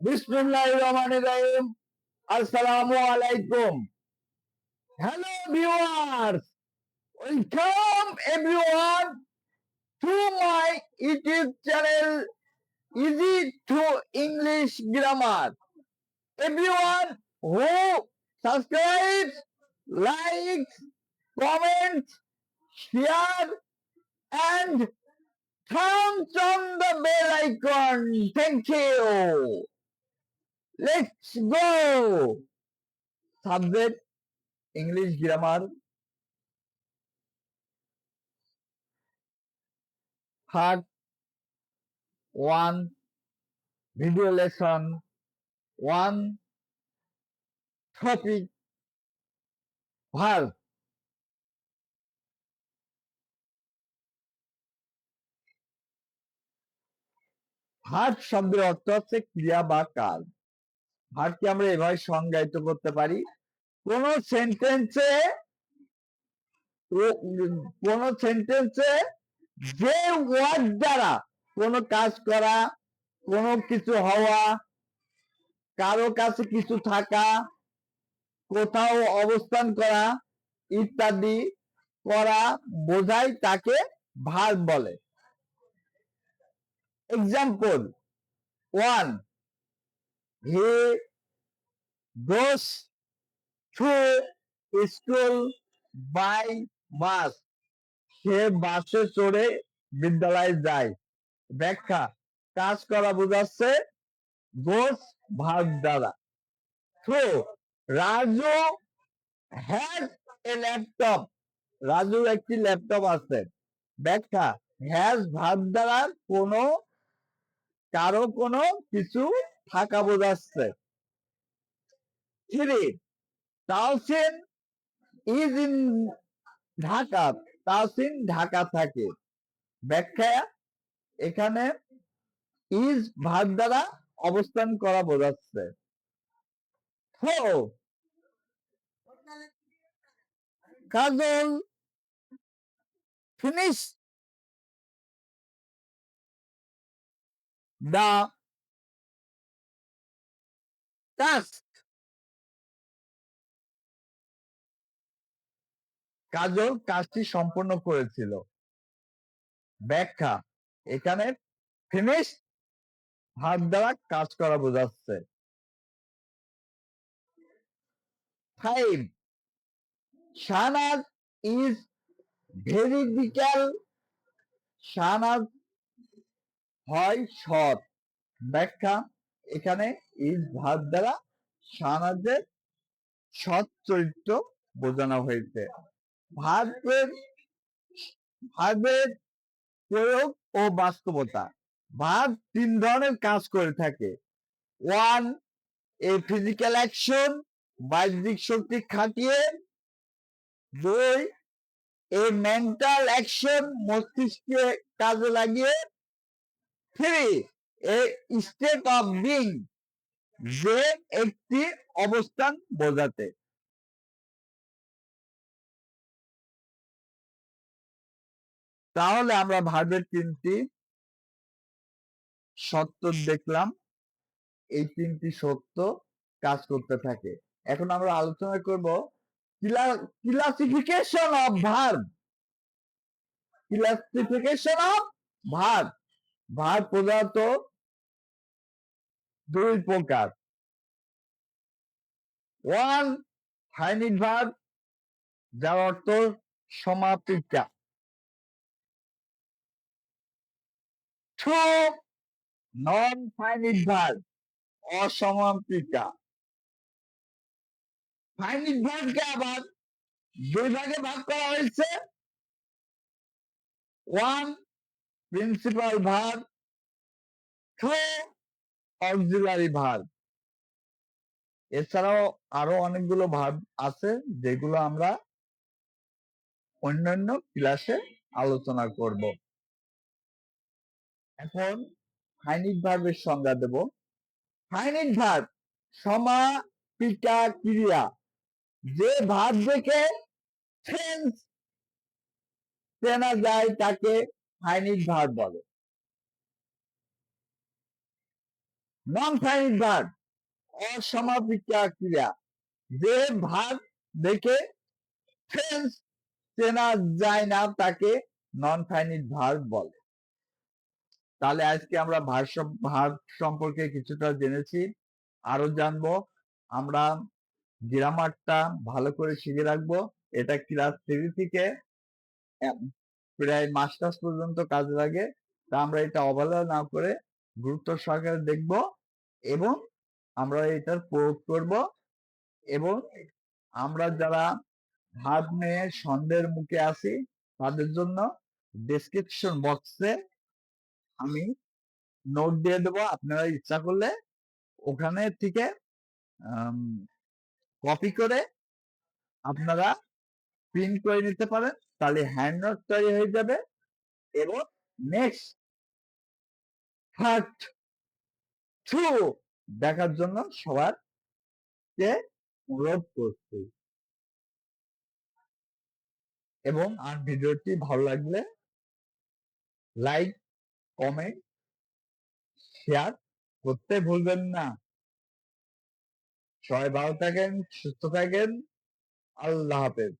বিসমুল্লাহির রহমানির রহিম আসসালামু আলাইকুম hello viewers welcome everyone to my YouTube channel easy to English grammar everyone who subscribes likes comments share and turns on the bell icon. Thank you. Let's go. Subject English grammar. Part 1 video lesson 1 topic verb verb শব্দের অর্থ হচ্ছে ক্রিয়া বা কাজ ভার্বকে আমরা এভাবে সংজ্ঞায়িত করতে পারি। কোন সেন্টেন্সে কোন সেন্টেন্সে যে ওয়ার্ড দ্বারা কোন কাজ করা কোন কিছু হওয়া কারও কাছে কিছু থাকা কোথাও অবস্থান করা ইত্যাদি করা বোঝায় তাকে ভার্ব বলে। Example one, he goes to school by bus. সে বাসে চড়ে বিদ্যালয়ে যায়। ব্যাখ্যা, কাজ করা বোঝাচ্ছে গোস ভাগ দ্বারা through Raju has a laptop রাজুর একটি ল্যাপটপ আছে। ব্যাখ্যা হ্যাজ ভাগ দ্বারা কোনো, কারও কোনো কিছু থাকা বোঝাচ্ছে। Three is in Dhaka Dhaka থাকে। ব্যাখ্যা, এখানে ইজ ভাগ দ্বারা অবস্থান করা বোঝাচ্ছে। Kajal finish the task. Kajal কাজটি সম্পন্ন করেছিল। ব্যাখ্যা, এখানে ফিনিশ হাত দ্বারা কাজ করা বোঝাচ্ছে। ফাইভ শাহনাজ ইজ ভেরি বিকাল শাহনাজ হয় সৎ ব্যাখ্যা এখানে ইজ ভাব দ্বারা সানাজের সৎ চরিত্র বোঝানো হয়েছে। ভাবের ভাবের প্রয়োগ ও বাস্তবতা। ভাব তিন ধরনের কাজ করে থাকে। ওয়ান এ ফিজিক্যাল অ্যাকশন বাহ্যিক শক্তি খাটিয়ে। দুই, এ মেন্টাল অ্যাকশন মস্তিষ্কে কাজে লাগিয়ে। Three a state of being যে একটি অবস্থান বোঝাতে। তাহলে আমরা ভার্বের তিনটি সত্য দেখলাম। এই তিনটি সত্য কাজ করতে থাকে। এখন আমরা আলোচনা করব classification of verb. Classification of verb. ভার পদার্থ দুই প্রকার। ওয়ান ফাইনিট ভার, যার অর্থ সমাপিকা টু নন ফাইনিট ভার অসমাপিকা ফাইনিট ভার্বকে আবার দুই ভাগে ভাগ করা হয়েছে। One principal verb. Two auxiliary verb এছাড়াও আরও অনেকগুলো ভাব আছে যেগুলো আমরা অন্যান্য ক্লাসে আলোচনা করব। এখন ফাইনিক ভার্বের সংজ্ঞা দেব। ফাইনিক ভার্ব সমাপিকা ক্রিয়া। যে ভাব দেখে চেনা যায় তাকে হাইনিক ভার্ব বলে। নন ফাইনিট ভার্ব অসমাপিকা ক্রিয়া। যে ভাব দেখে টেন্স চেনা যায় না তাকে নন ফাইনিট ভার্ব বলে। তাহলে আজকে আমরা ভার ভার সম্পর্কে কিছুটা জেনেছি আরও জানব। আমরা গ্রামারটা ভালো করে শিখে রাখব। এটা ক্লাস থ্রি থেকে প্রায় মাস্টার্স পর্যন্ত কাজে লাগে। তা আমরা এটা অবহেলা না করে গুরুত্ব সহকারে দেখব। এবং আমরা এটার প্রয়োগ করব এবং আমরা যারা ভাব নিয়ে সন্দেহের মুখে আছি, তাদের জন্য ডেসক্রিপশন বক্সে আমি নোট দিয়ে দেবো। আপনারা ইচ্ছা করলে ওখানে থেকে কপি করে আপনারা প্রিন্ট করে নিতে পারেন। তাহলে হ্যান্ড নোট তৈরি হয়ে যাবে এবং নেক্সট পার্ট টু দেখার জন্য সবার কে অনুরোধ করছি। এবং আর ভিডিওটি ভালো লাগলে লাইক কমেন্ট শেয়ার করতে ভুলবেন না। সবাই ভালো থাকেন, সুস্থ থাকেন, আল্লাহ হাফেজ।